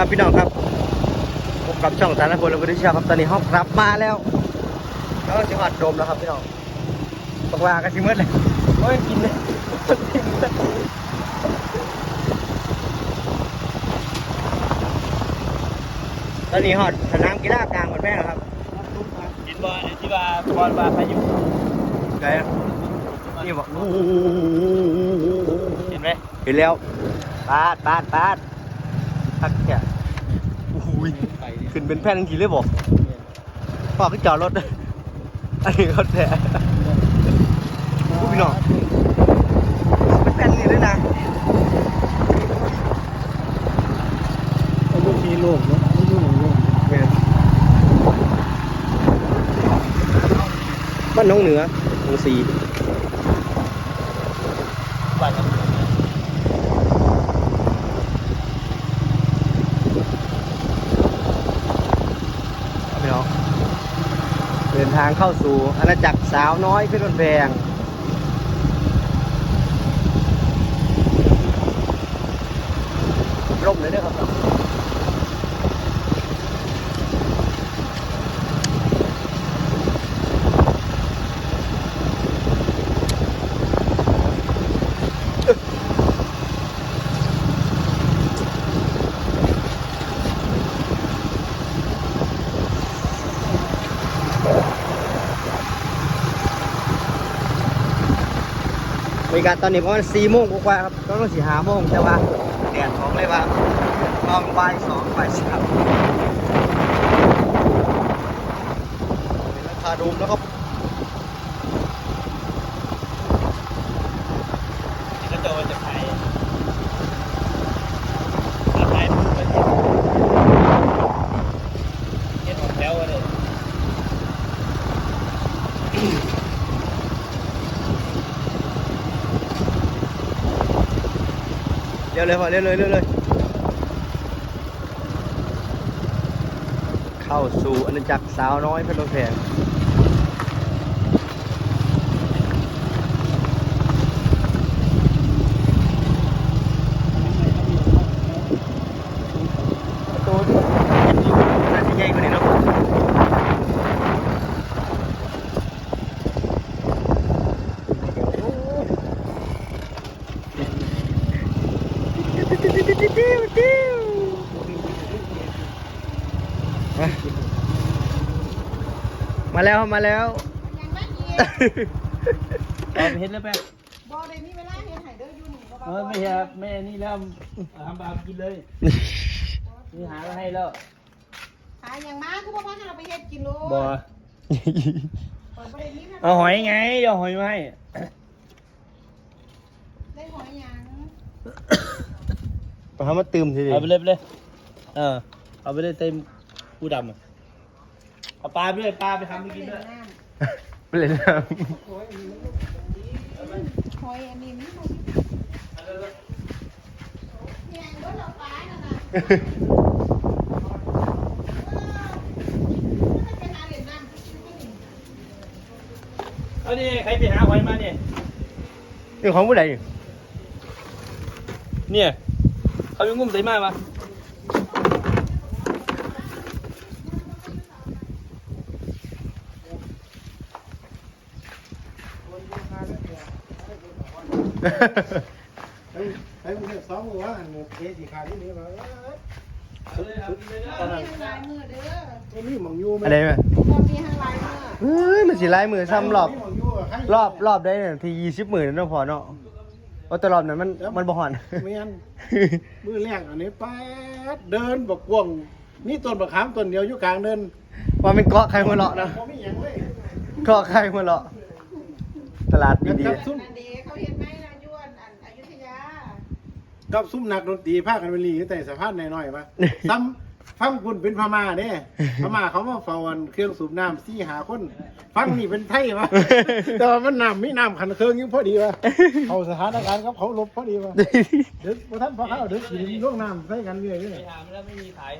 ครับพี่น้องครับพบกับช่องสารพลและวิทยาครับตอนนี้ห้องกลับมาแล้วแล้วก็สิหอดโดมแล้วครับพี่น้องบอกว่ากันสิมืดเลยโอ้ยกินเลยตอนนี้หอดสนามกีฬากลางหมดแม่แล้วครับกินบอลที่ว่าบอลว่าพายุไงอะนี่บอกเห็นไหมเห็นแล้วปาดปาดปาด ทักแค่โอ้โหยไปขึ้นเป็นแผ่นทันทีเลยบอกพ่อก็จอดรถ อันนี้เขาแท้ผู้พี่น้องเป็นแผ่นนี่ด้วยนะอายุมีโลกเนาะอายุหนึ่งโลกแม่นบ้านน้องเหนือหนองสีบ้านพี่น้องเดิน ทางเข้าสู่อาณาจักรสาวน้อยเพชรบุญแพงร่มเลยเด้อครับ บรรยากาศตอนนี้ประมาณสี่โมงกว่าครับก็ต้องสี่ห้าโมงแต่ว่าแดดของเลยว่าตอนบ่ายสองบ่ายสามเป็นราคาดูมแล้วก็ก็โดนจะขายขายมือไปเห็นของแล้วเลย เร็วเลยพอเร็วเลยเร็วเลยเข้าสู่อาณาจักรสาวน้อยเพชรแพงประตูน่าจะใหญ่กว่านี้เนาะ มาแล้วมาแล้วยังไม่กินเอาไปเห็นแล้วแป๊บบอเลยมีเวลาเฮ็ดให้เด้ออยู่นี่บ่เออไม่ใช่ครับแม่นี่แล้วทำบาปกินเลยนี่หามาให้แล้วหาอย่างมาคือบ่พาให้เราไปเฮ็ดกินโลบอเปิดบ่ได้มีเอาหอยไงเอาหอยมาให้ได้หอยหยังมาทำมาตื่มทีเดียเอาวไปเลยไปเลยเออเอาไปเลยเต็ม ผู้ดำอะเอาปลาไปด้วยปลาไปทำไปกินด้วยไปเลยนะหอยอันนี้มันบ่แม่งบ่เราปลานั่นน่ะเออมันจะหาเหรียญน้ำเอานี่ใครไปหาหอยมาเนี่ยนี่ของผู้ใดเนี่ยเขาไปงุ่มใส่มาปะ ไอ้ไอ้พวกนี้สองหัวอันหมกเอสีขาดที่นี่มาเอาเลยเอาเลยบ่เอาเลยมีหลายมือเด้อไอ้นี่หมองยูไหมอะไรไหมบ่มีหางหลายมือเฮ้ยมันสิไล่มือซ้ำรอบหมองยูะให้รอบรอบได้เนี่ยทียี่สิบหมื่นนั่นพอเนาะเพราะแตรอบนั้นมันมันบ่หอน ไม่งั้น มือแรกอันนี้แป๊ดเดินบกกวงนี่ต้นบะขามต้นเดียวอยู่กลางเดินว่าเป็นเกาะใครหัวเราะนะผมไม่ยังเลยเกาะใครหัวเราะตลาดกับดีกับซุ่ม อันนี้เขาเฮ็ดไหมนะยวนอันอยุธยา กับซุ่มนักดนตรีภาคกันเวลีแต่สะพานหน่อยๆปะซ้ำฟังคุณเป็นพม่าเด้พม่าเขามาเฝ้าอันเครื่องสูบน้ำสี่หาคน ฟังนี่เป็นไทยวะแต่ว่ามันน้ำมีน้ำขันเครื่องอยังพอดีวะเขาสถานการณ์ครับเขาลบพอดีวะๆเด็กพอท่านพอเข้าเด็กอยู่ในร่วงน้ำใส่กันเรื่อยไปๆหาไม่ได้ไม่มีขาย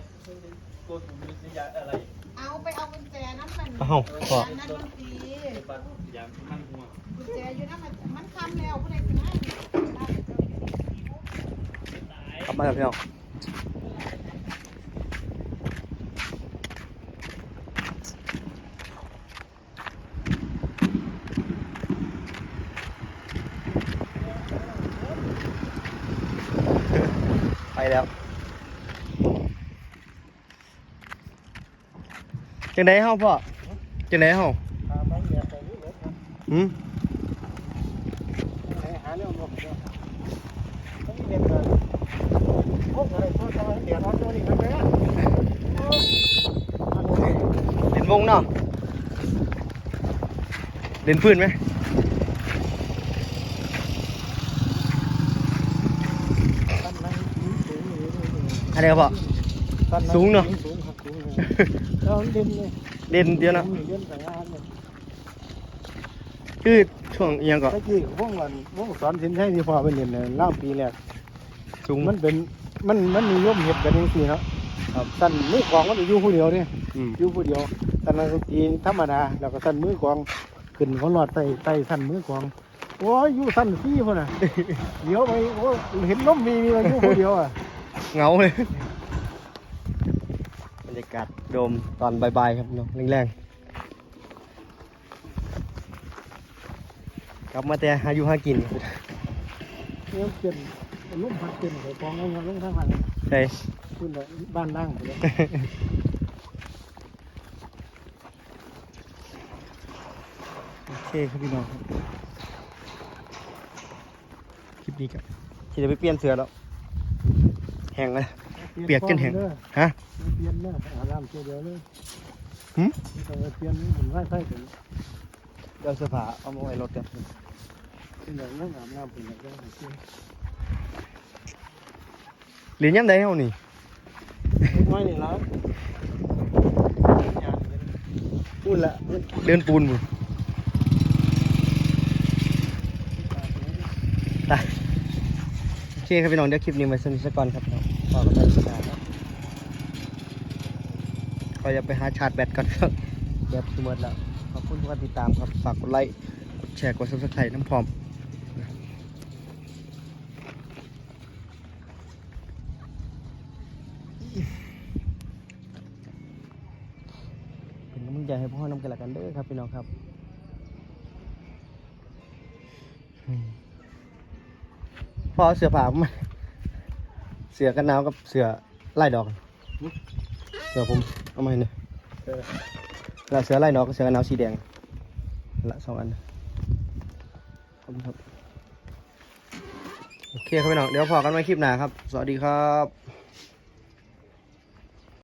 ตัวถุงมือสิยาอะไรเอาไปเอากุญแจน้ำมันเอ้าขออันนั้นดนตรีปลาอยางมันหัวกุญแจอยู่นั่นมันมันคำแล้วผู้ใดสิมากลับมาครับพี่น้องแล้วจังไดเฮาพ่อจังไดเฮาพาไปเดี๋ยวไปนี่รถนะหื cắm máy thấy không? Bay đẹp. Trên đấy không vợ trên đấy không? Ừ. เรียนเลยพวกอะไรพวกอะไรเดี๋ยวร้อนตัวนี้กันไหมอะโอ้ยเล่นวงเนาะเล่นพื้นไหมตั้นนั่งสูงอยู่นี่อะไรครับพ่อตั้สูงเนอะสูงครับสูงเลยแล้วมันเด่นเลยเล่นเดียวนะเด่นแต่งานเลยคือช่วงเอียงก็ตะกี้วงวันวงสอนสินใช่ที่พ่อไปเรียนเนี่ยเล่าปีแรกสูงมันเป็น มันมันมีร่วมเห็ดกันจริงๆเนาะครับสั้นมือกลองมันอยู่ผู้เดียวเนี่ยอืม อยู่ผู้เดียวสั้นนักดนตรีธรรมดาแล้วก็สั้นมือกลองขึ้นเขาหลอดใส่ใส่สั้นมือกลองโอ้ยอยู่สั้นซี่พ่นน่ะ เดี๋ยวไปโอ้เห็นล้มมีมีมาอยู่ผู้เดียวอะเหงาเลยบรรยากาศโดมตอนบ่ายๆครับเนาะแรงๆกลับมาแต่หาอยู่หากิน เนี่ยเปลี่ยน ล้มพัดเปลี่ยนใส่กลองเอาเงินลงทางมันใช่ขึ้นเลยบ้านล่างไปเลยโอเคครับพี่น้องครับคลิปนี้ครับที่จะไปเปลี่ยนเสือแล้วแห้งเลยเปียกจนแห้งเด้อฮะเปลี่ยนเด้ออาบน้ำเดียวเลยหืมต้องไปเปลี่ยนเหมือนไฟไฟถึงเดี๋ยวเสื้อผ้าเอามาไว้รถกันเป็นอย่างนั้นอาบน้ำเป็นอย่างนั้นเปลี่ยนเหรียญย่ำใดเฮานี่น้อยนี่แล้วพูดละเดินปูนบุไปโอเคครับพี่น้องเดี๋ยวคลิปนี้ไว้สนิทสักก่อนครับพี่น้องขอกันไปสุดท้ายครับขออย่าไปหาชาร์จแบตก่อนครับแบตคือหมดแล้วขอบคุณทุกการติดตามครับฝากกดไลค์กดแชร์กดซับสไครต์น้ำพร้อม เป็น กำลังใจให้พ่อน้ำกันละกันเด้อครับพี่น้องครับพ่อเสือผ้ามาเสือกันหนาวกับเสือไล่ดอก เสือผมเอามาให้หน่อยแล้วเสือไล่ดอกกับเสือกันหนาวสีแดงละสองอันครับโอเคครับพี่น้องเดี๋ยวพอกันไว้คลิปหน้าครับ สวัสดีครับ